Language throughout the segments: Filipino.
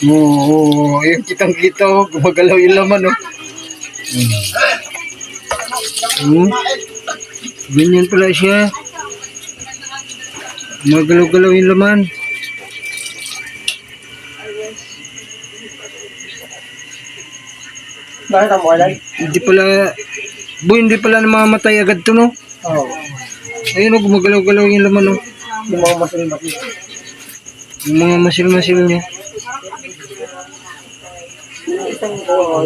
Oo, oh, yung kitang kita, oh, gumagalaw yung laman, oh. Hmm. Ganyan pala siya. Gumagalaw-galaw yung laman. Bakit ang walay? Hindi pala, boy, hindi pala namamatay agad to, no? Oo. Ayun, oh, gumagalaw-galaw yung laman, oh. Yung mga masil-masil. Yung mga masil-masil niya. Isang buwan.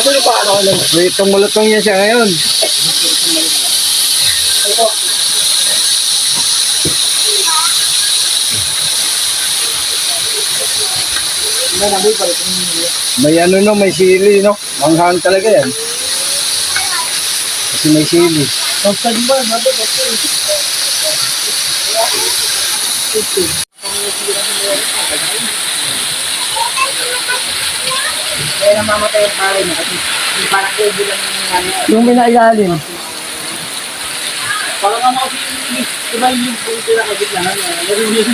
Ako yung paano ko lang. So, itong malutong niya siya ngayon. Pa rin. May ano no, may sili, no? Manghang talaga yan. Kasi may sili. Di ba? Naboy, basta. Kaya namamatay ang pare na kasi parang ubo lang yung ano. Yung minailalim. Parang ano kasi yung iba yung punto na kagitlaan. Ganun yun.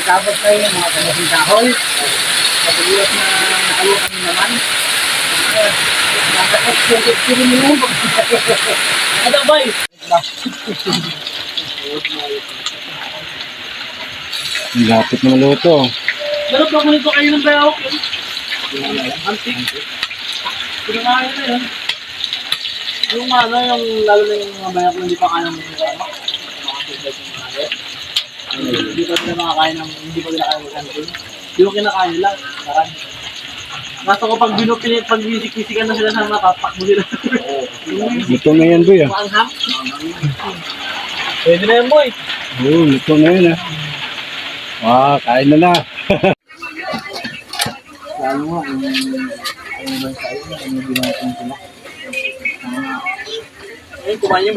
Tapos na yun, mga kamasing kahoy. Patuloy na nakalukan naman. Nakakot yung kiri mo. Ano ba yun? Ang lapit ng luto. Pero pag nito kayo ng bayawak yun. Antik. Pinangayon na yun. Yung ano, yung lalo na yung mga bayak na hindi pa kaya ng mga ano. Mga mga. Hindi pa sila makakain ng, hindi pa sila kaya ng kantin. Hindi ko kinakain lang. Karan. Nasa ko pag binupinit, pag bisik-bisikan na sila sa mata, takbo sila. Luto na yan, boy, ah. Maanghang. Pwede na yan, boy. Oo, luto na yan, ah. Ah, kain na na. Lalo nga, yung ano ba yung kain, ano din natin sila. Ayun, kumain yung